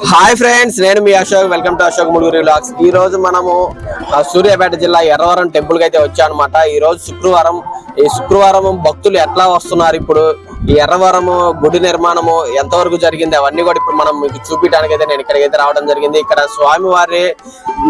Hi friends నేను మీ Ashok. Welcome to Ashok Muduguri blogs ఈ రోజు మనము ఆ, సూర్యాపేట జిల్లా ఎర్రవరం టెంపుల్కి అయితే వచ్చామన్నమాట. ఈ రోజు శుక్రవారం. ఈ శుక్రవారం భక్తులు ఎట్లా వస్తున్నారు ఇప్పుడు? ఈ ఎర్రవరము గుడి నిర్మాణము ఎంతవరకు జరిగింది అవన్నీ కూడా ఇప్పుడు మనం మీకు చూపించడానికి అయితే నేను ఇక్కడికి అయితే రావడం జరిగింది. ఇక్కడ స్వామివారి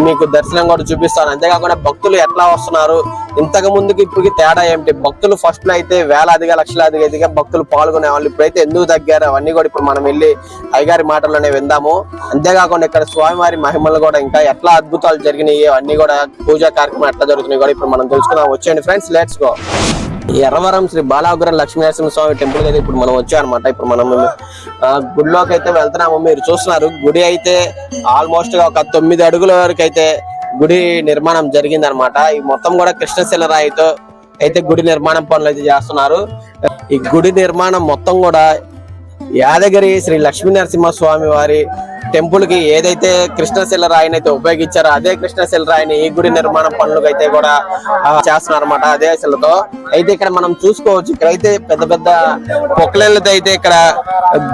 మీకు దర్శనం కూడా చూపిస్తాను. అంతేకాకుండా భక్తులు ఎట్లా వస్తున్నారు? ఇంతకు ముందుకి ఇప్పటికి తేడా ఏమిటి? భక్తులు ఫస్ట్లో అయితే వేలాదిగా లక్షలాదిగా భక్తులు పాల్గొనే వాళ్ళు ఇప్పుడైతే ఎందుకు తగ్గారు? అవన్నీ కూడా ఇప్పుడు మనం వెళ్ళి అయ్యగారి మాటల్లోనే విందాము. అంతేకాకుండా ఇక్కడ స్వామివారి మహిమలు కూడా ఇంకా ఎట్లా అద్భుతాలు జరిగినాయి అవన్నీ కూడా పూజా కార్యక్రమం ఎట్లా జరుగుతున్నాయి కూడా ఇప్పుడు మనం తెలుసుకుందాం వచ్చేయండి friends let's go Erravaram Sri Balagram Lakshminarasimha Swamy temple అయితే ఇప్పుడు మనం వచ్చాం అనమాట ఇప్పుడు మనం ఆ, గుడిలోకి అయితే వెళ్తున్నాము. మీరు చూస్తున్నారు గుడి అయితే ఆల్మోస్ట్గా ఒక తొమ్మిది అడుగుల వరకు అయితే గుడి నిర్మాణం జరిగింది అనమాట ఈ మొత్తం కూడా కృష్ణశిల రాయితో అయితే గుడి నిర్మాణం పనులు అయితే చేస్తున్నారు. ఈ గుడి నిర్మాణం మొత్తం కూడా యాదగిరి శ్రీ లక్ష్మీ నరసింహ స్వామి వారి టెంపుల్కి ఏదైతే కృష్ణశిల రాయిని అయితే ఉపయోగించారో అదే కృష్ణశిల రాయిని ఈ గుడి నిర్మాణ పనులకు అయితే కూడా చేస్తున్నారు అనమాట అదే శిలతో అయితే ఇక్కడ మనం చూసుకోవచ్చు ఇక్కడ అయితే పెద్ద పెద్ద పొక్కలతో అయితే ఇక్కడ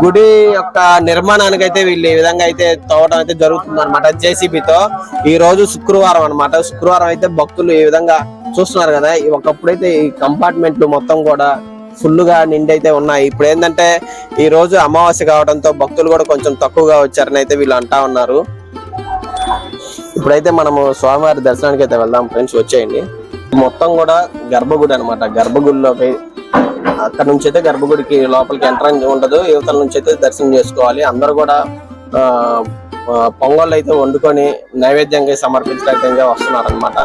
గుడి యొక్క నిర్మాణానికి అయితే వీళ్ళు ఈ విధంగా అయితే తవ్వడం అయితే జరుగుతుంది అనమాట జేసీబీతో. ఈ రోజు శుక్రవారం అనమాట శుక్రవారం అయితే భక్తులు ఈ విధంగా చూస్తున్నారు కదా ఒకప్పుడైతే ఈ కంపార్ట్మెంట్లు మొత్తం కూడా ఫుల్గా ఉన్నాయి. ఇప్పుడు ఏంటంటే ఈ రోజు అమావాస్య కావడంతో భక్తులు కూడా కొంచెం తక్కువగా వచ్చారని అయితే వీళ్ళు అంటా ఉన్నారు. ఇప్పుడైతే మనము స్వామివారి దర్శనానికి అయితే వెళ్దాం ఫ్రెండ్స్ వచ్చేయండి. మొత్తం కూడా గర్భగుడి అనమాట గర్భగుడిలోకి అక్కడ నుంచి అయితే గర్భగుడికి లోపలికి ఎంట్రన్స్ ఉండదు. యువతల నుంచి అయితే దర్శనం చేసుకోవాలి. అందరూ కూడా ఆ, పొంగళ్ళు అయితే వండుకొని నైవేద్యంగా సమర్పించడానికి వస్తున్నారు అనమాట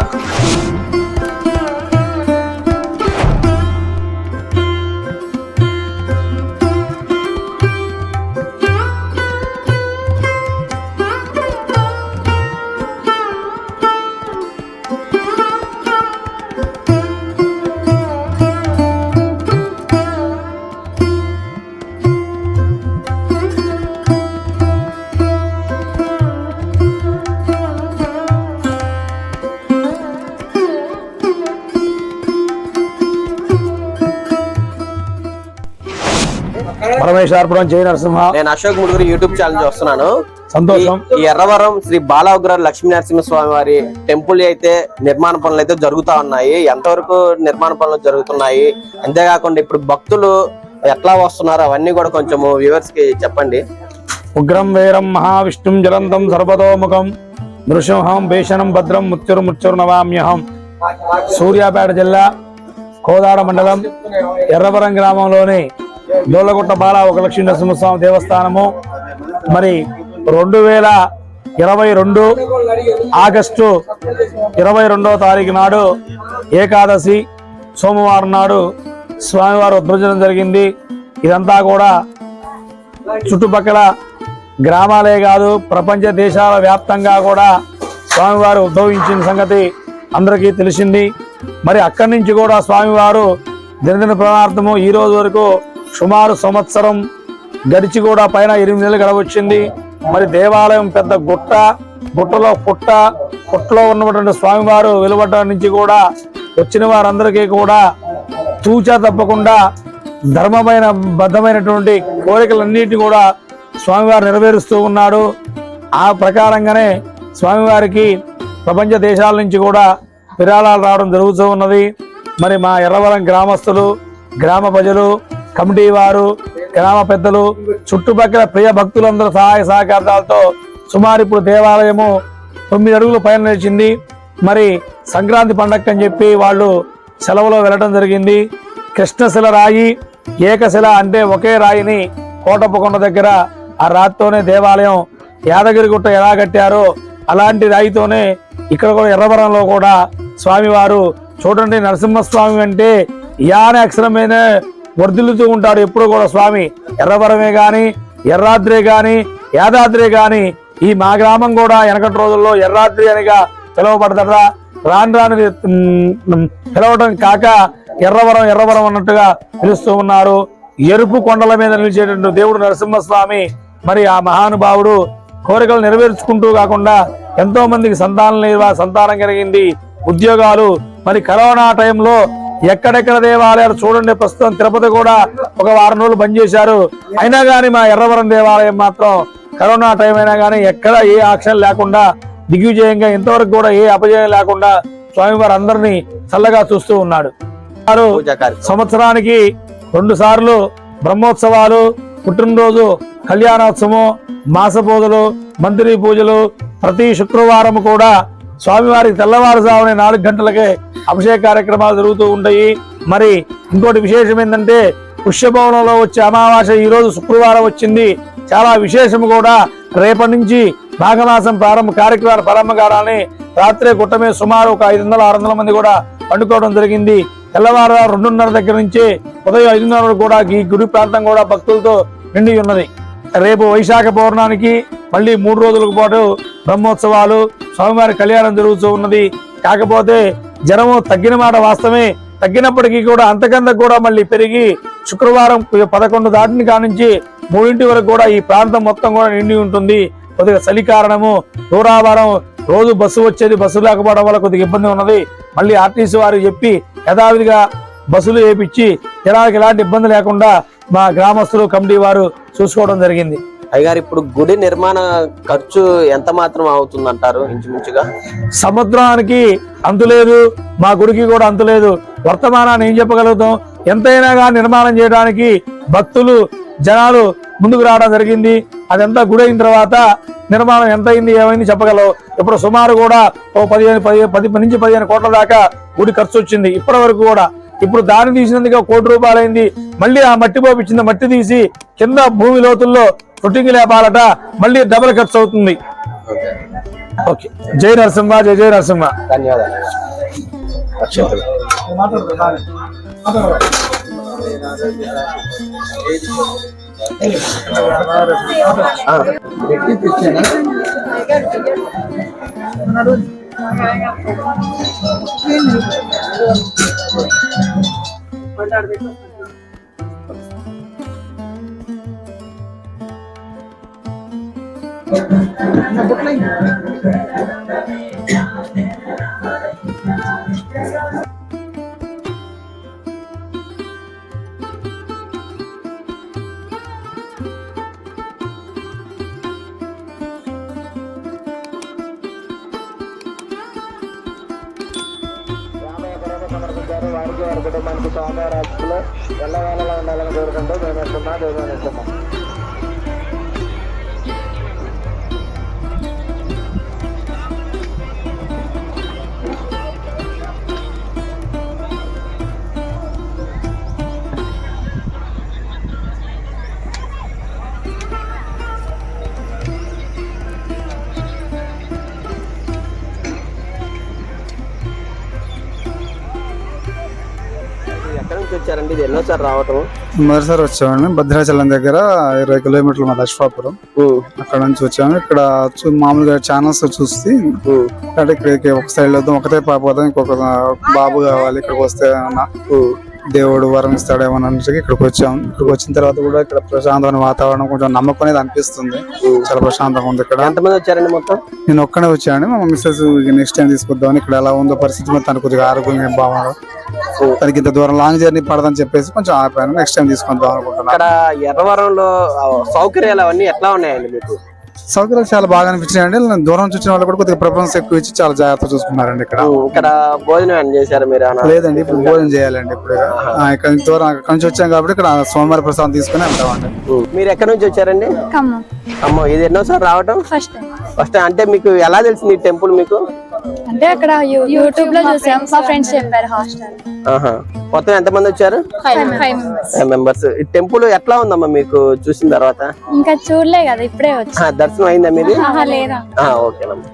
పరమేశ్వరపురం జయ నరసింహ. నేను అశోక్ ముడుగురు యూట్యూబ్ ఛానల్ చూస్తున్నాను సంతోషం. ఈ ఎర్రవరం శ్రీ బాలవగ్ర లక్ష్మీ నరసింహ స్వామి వారి టెంపుల్ అయితే నిర్మాణ పనులు అయితే జరుగుతా ఉన్నాయి. ఎంతవరకు నిర్మాణ పనులు జరుగుతున్నాయి? అంతేకాకుండా ఇప్పుడు భక్తులు ఎట్లా వస్తున్నారు? అవన్నీ కూడా కొంచెం వ్యూవర్స్కి చెప్పండి. ఉగ్రం వీరం మహావిష్ణుం జలంతం సర్వతోముఖం. నృసింహం భీషణం భద్రం ముత్యురు ముత్యురు నవామ్యహం సూర్యాపేట జిల్లా కోదాడ మండలం ఎర్రవరం గ్రామంలోని దోళ్ళగుట్ట బాల ఒక లక్ష్మీ నరసింహస్వామి దేవస్థానము. మరి రెండు వేల ఇరవై రెండు ఆగస్టు ఇరవై రెండవ తారీఖు నాడు ఏకాదశి సోమవారం నాడు స్వామివారు ఉద్భవించడం జరిగింది. ఇదంతా కూడా చుట్టుపక్కల గ్రామాలే కాదు ప్రపంచ దేశాల వ్యాప్తంగా కూడా స్వామివారు ఉద్భవించిన సంగతి అందరికీ తెలిసింది. మరి అక్కడి నుంచి కూడా స్వామివారు దినదిన ప్రమార్థము ఈ రోజు వరకు సుమారు సంవత్సరం గడిచి కూడా పైన ఎనిమిది నెలలు గడవచ్చింది. మరి దేవాలయం పెద్ద గుట్ట గుట్టలో పుట్ట పుట్టలో ఉన్నటువంటి స్వామివారు వెలువడ్డ నుంచి కూడా వచ్చిన వారందరికీ కూడా తూచా తప్పకుండా ధర్మమైన బద్ధమైనటువంటి కోరికలన్నింటినీ కూడా స్వామివారు నెరవేరుస్తూ ఉన్నాడు. ఆ ప్రకారంగానే స్వామివారికి ప్రపంచ దేశాల నుంచి కూడా విరాళాలు రావడం జరుగుతూ ఉన్నది. మరి మా ఎర్రవరం గ్రామస్తులు గ్రామ ప్రజలు కమిటీ వారు గ్రామ పెద్దలు చుట్టుపక్కల ప్రియ భక్తులందరూ సహాయ సహకారాలతో సుమారు ఇప్పుడు దేవాలయము తొమ్మిది అడుగులు పైన నిలిచింది. మరి సంక్రాంతి పండగ అని చెప్పి వాళ్ళు సెలవులో వెళ్ళడం జరిగింది. కృష్ణశిల రాయి ఏకశిల అంటే ఒకే రాయిని కోటప్పకొండ దగ్గర ఆ రాతితోనే దేవాలయం యాదగిరిగుట్ట ఎలా కట్టారో అలాంటి రాయితోనే ఇక్కడ కూడా ఎర్రవరంలో కూడా స్వామివారు చూడండి నరసింహస్వామి అంటే యానే అక్షరమైన వర్ధిల్లుతూ ఉంటాడు ఎప్పుడు కూడా స్వామి. ఎర్రవరమే గాని ఎర్రాద్రే గాని యాదాద్రే గాని ఈ మా గ్రామం కూడా వెనకటి రోజుల్లో ఎర్రాద్రి అనిగా పిలువబడతాడా రాను రాను పిలవడం కాక ఎర్రవరం ఎర్రవరం అన్నట్టుగా పిలుస్తూ ఉన్నారు. ఎరుపు కొండల మీద నిలిచేటువంటి దేవుడు నరసింహస్వామి మరి ఆ మహానుభావుడు కోరికలు నెరవేర్చుకుంటూ కాకుండా ఎంతో మందికి సంతానం లేవా సంతానం కలిగింది ఉద్యోగాలు. మరి కరోనా టైంలో ఎక్కడెక్కడ దేవాలయాలు చూడండి. ప్రస్తుతం తిరుపతి కూడా ఒక వారం రోజులు బంద్ చేశారు. అయినా కానీ మా ఎర్రవరం దేవాలయం మాత్రం కరోనా టైం అయినా కానీ ఎక్కడ ఏ ఆక్షన్ లేకుండా దిగ్విజయంగా ఇంతవరకు కూడా ఏ అపజయం లేకుండా స్వామివారు అందరినీ చల్లగా చూస్తూ ఉన్నాడు. వారు సంవత్సరానికి రెండు సార్లు బ్రహ్మోత్సవాలు పుట్టినరోజు కళ్యాణోత్సవం మాస పూజలు మంత్రి పూజలు ప్రతి శుక్రవారం కూడా స్వామివారికి తెల్లవారుజామునే నాలుగు గంటలకే అభిషేక కార్యక్రమాలు జరుగుతూ ఉంటాయి. మరి ఇంకోటి విశేషం ఏంటంటే పుష్యభవనంలో వచ్చే అమావాస్య ఈరోజు శుక్రవారం వచ్చింది. చాలా విశేషం కూడా. రేపటి నుంచి మాఘమాసం ప్రారంభ కార్యక్రమాలు ప్రారంభం కావాలని రాత్రే గుట్టమే సుమారు ఒక ఐదు వందల ఆరు వందల మంది కూడా పండుకోవడం జరిగింది. తెల్లవారు రెండున్నర దగ్గర నుంచి ఉదయం ఐదున్నర కూడా ఈ గుడి ప్రాంతం కూడా భక్తులతో నిండి ఉన్నది. రేపు వైశాఖ పౌర్ణానికి మళ్ళీ మూడు రోజులకు పాటు బ్రహ్మోత్సవాలు స్వామివారి కళ్యాణం జరుగుతూ ఉన్నది. కాకపోతే జనము తగ్గిన మాట వాస్తవమే. తగ్గినప్పటికీ కూడా అంతకంత కూడా మళ్ళీ పెరిగి శుక్రవారం పదకొండు దాటిని కానించి మూడింటి వరకు కూడా ఈ ప్రాంతం మొత్తం కూడా నిండి ఉంటుంది. కొద్దిగా చలి కారణము దూరాభారం రోజు బస్సు వచ్చేది బస్సు లేకపోవడం వల్ల కొద్దిగా ఇబ్బంది ఉన్నది. మళ్ళీ ఆర్టీసీ వారికి చెప్పి యథావిధిగా బస్సులు వేపించి జనాలకు ఎలాంటి ఇబ్బంది లేకుండా మా గ్రామస్తులు కమిటీ వారు చూసుకోవడం జరిగింది. అయ్యగారు ఇప్పుడు గుడి నిర్మాణ ఖర్చు ఎంత మాత్రం అవుతుందంటారు ఇంచుమించుగా? సముద్రానికి అంతులేదు మా గుడికి కూడా అంతులేదు వర్తమానాన్ని ఏం చెప్పగలుగుతాం? ఎంతైనా కానీ నిర్మాణం చేయడానికి భక్తులు జనాలు ముందుకు రావడం జరిగింది. అదంతా గుడి అయిన తర్వాత నిర్మాణం ఎంత అయింది ఏమైంది చెప్పగలవు? ఇప్పుడు సుమారు కూడా ఓ పదిహేను పది పది నుంచి పదిహేను కోట్ల దాకా గుడి ఖర్చు వచ్చింది ఇప్పటి వరకు కూడా. ఇప్పుడు దాన్ని తీసినందుకు కోటి రూపాయలు అయింది మళ్ళీ ఆ మట్టి పోపించింది మట్టి తీసి కింద భూమి లోతుల్లో ఫుట్టింగ్ లేపాలట మళ్ళీ డబుల్ ఖర్చు అవుతుంది. ఓకే. జై నరసింహ జై జై నరసింహ. ధన్యవాదాలు అక్షంతలు. ఆ, వారికి వారి కుటుంబానికి స్వామివారి ఆశీస్సులు ఎల్లవేళలా ఉండాలని కోరుకుంటూ మేము ఇస్తున్నాం దేవుని ఇస్తున్నాం ఇది ఎన్నోసారి రావటం? మొదటిసారి వచ్చామండి. భద్రాచలం దగ్గర ఇరవై కిలోమీటర్లు మా ఉమ్, అక్కడ నుంచి వచ్చాము. ఇక్కడ మామూలుగా ఛానల్స్ చూసి అంటే ఇక్కడికి ఒక సైడ్ వద్దాం ఒకటే పాపోదాం ఇంకొక బాబు కావాలి ఇక్కడికి వస్తే ఉమ్. దేవుడు వరం ఇస్తాడేమో అన్నట్టుగా ఇక్కడికి వచ్చాము ఇక్కడికి వచ్చిన తర్వాత కూడా ఇక్కడ ప్రశాంతమైన వాతావరణం కొంచెం నమ్మకం అనేది అనిపిస్తుంది. చాలా ప్రశాంతంగా ఉంది ఇక్కడ. ఎంతమంది వచ్చారండి మొత్తం? నేను ఒక్కనే వచ్చాను మా మిస్సెస్ నెక్స్ట్ టైం తీసుకొద్దామని ఇక్కడ ఎలా ఉందో పరిస్థితి మరి తనకు కొద్దిగా ఆరోగ్యం బాగుండదు తనకి ఇంత దూరం లాంగ్ జర్నీ పడదని చెప్పేసి కొంచెం ఆపాను నెక్స్ట్ టైం తీసుకొద్దాం అనుకుంటున్నాను. ఇక్కడ ఎర్రవరంలో సౌకర్యాలు అవన్నీ ఎట్లా ఉన్నాయండి మీకు? సౌకర్యాలు చాలా బాగా అనిపించాయండి దూరం నుంచి వచ్చిన వాళ్ళు కూడా కొద్దిగా ప్రిఫరెన్స్ ఎక్కువ ఇచ్చి చాలా జాగ్రత్త చూసుకున్నారండి ఇక్కడ. ఇక్కడ భోజనం చేశారు మీరు? లేదండి ఇప్పుడు భోజనం చేయాలండి ఇప్పుడు ఆ, ఇక్కడ దూరం అక్కడ నుంచి వచ్చాం కాబట్టి ఇక్కడ సోమవారి ప్రసాదం తీసుకుని వెళ్తామండి. మీరు ఎక్కడి నుంచి వచ్చారండి? ఖమ్మం. అమ్మో ఇది ఎన్నోసారి రావటం? ఫస్ట్ టైం ఫస్ట్ అంటే మీకు ఎలా తెలిసింది ఈ టెంపుల్ మీకు? అంటే అక్కడ యూట్యూబ్లో చూసాం. మా ఫ్రెండ్స్ చెప్పారు హాస్టల్. ఆహా. మొత్తం ఎంతమంది వచ్చారు? ఫైవ్ ఫైవ్ మెంబర్స్ టెంపుల్ ఎట్లా ఉందమ్మా మీకు చూసిన తర్వాత? ఇంకా చూడలే కదా ఇప్పుడే వచ్చి. ఆ, దర్శనం అయిందా మీది? లేదా. ఆ, ఓకేనమ్మా.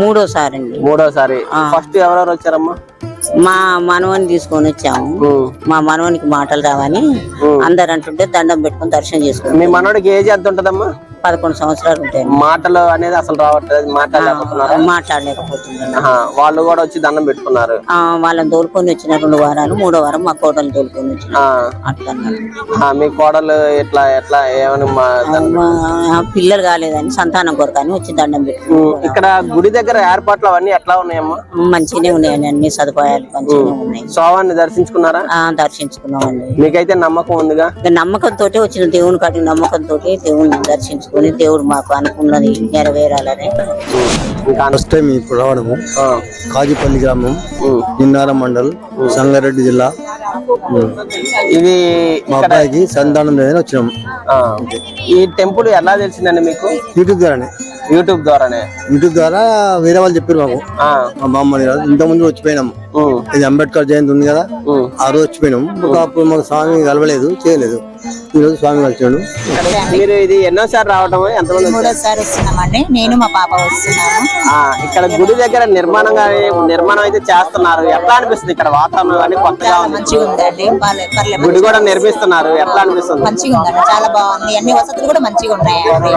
మూడోసారి. అండి మూడోసారి. ఫస్ట్ ఎవరెవరు వచ్చారమ్మా? మా మనవని తీసుకొని వచ్చాము. మా మనవనికి మాటలు రావని అందరు అంటుంటే దండం పెట్టుకొని దర్శనం చేసుకుని మీ మనోడికి ఏజ్ ఎంత ఉంటదమ్మా పదకొండు సంవత్సరాలు ఉంటాయి మాటలు అనేది అసలు రావట్లేదు మాట్లాడలేకపోతున్నారు? మాట్లాడలేకపోతున్నాను. ఆహా, వాళ్ళు కూడా వచ్చి దండం పెట్టుకున్నారు. ఆ, వాళ్ళని తోలుకొని వచ్చిన రెండు వారాలు మూడో వారం మా కోటలు తోలుకొని వచ్చిన అట్లా మీ కోడలు ఎట్లా ఎట్లా ఏమని పిల్లలు కాలేదని సంతానం కొరకని వచ్చి దండం ఉమ్, ఇక్కడ గుడి దగ్గర ఏర్పాట్లు అవన్నీ ఎట్లా ఉన్నాయమ్మా? మంచిగానే ఉన్నాయండి అన్ని సదుపాయాలు మంచిగానే ఉన్నాయి. స్వామిని దర్శించుకున్నారా? ఆ దర్శించుకున్నామండి. మీకైతే నమ్మకం ఉందిగా? నమ్మకంతో వచ్చిన దేవుని కాటి నమ్మకంతో దేవుని దర్శించుకొని దేవుడు మాకు అనుకున్నది నెరవేరాలని. ఫస్ట్ టైం ఇప్పుడు రావడము కాజీపల్లి గ్రామం. నిన్నారం మండల్ సంగారెడ్డి జిల్లా. ఇది మా అబ్బాయికి సంతానం లేదని వచ్చినాము ఈ టెంపుల్ ఎలా తెలిసిందండి మీకు? యూట్యూబ్ ద్వారానే. యూట్యూబ్ ద్వారానే. యూట్యూబ్ ద్వారా వేరే వాళ్ళు చెప్పారు మాకు. మా బామ్మని ఇంత ముందు వచ్చిపోయినాము ఇది అంబేద్కర్ జయంతి ఉంది కదా. ఆ రోజు వచ్చిపోయినాము అప్పుడు మాకు స్వామి కలవలేదు చేయలేదు. ఈ రోజు స్వామి కలిసాడు. మీరు ఇది ఎన్నోసారి రావటం ఎంతమంది? మూడోసారి వస్తున్నామండి. నేను మా పాప వస్తున్నాము. ఆ, ఇక్కడ గుడి దగ్గర నిర్మాణం కానీ నిర్మాణం అయితే చేస్తున్నారు. ఎట్లా అనిపిస్తుంది ఇక్కడ వాతావరణం కానీ కొత్తగా మంచిగా ఉందండి. పర్లేదు గుడి కూడా నిర్మిస్తున్నారు. ఎట్లా అనిపిస్తుంది? మంచిగా ఉందండి. చాలా బాగుంది. అన్ని వసతులు కూడా మంచిగా ఉన్నాయండి.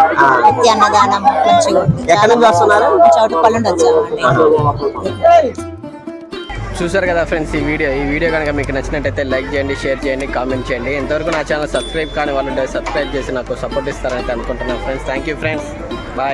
నిత్య అన్నదానం మంచిగా ఉంది. ఎక్కడి నుంచి వస్తున్నారు? చౌటుపల్లి నుండి వచ్చామండి. చూసారు కదా ఫ్రెండ్స్ ఈ వీడియో. ఈ వీడియో కనుక మీకు నచ్చినట్టయితే లైక్ చేయండి షేర్ చేయండి కామెంట్ చేయండి. ఇంతవరకు నా ఛానల్ సబ్స్క్రైబ్ కాని వాళ్ళు సబ్స్క్రైబ్ చేసి నాకు సపోర్ట్ ఇస్తారని అనుకుంటున్నాను friends. Thank you friends bye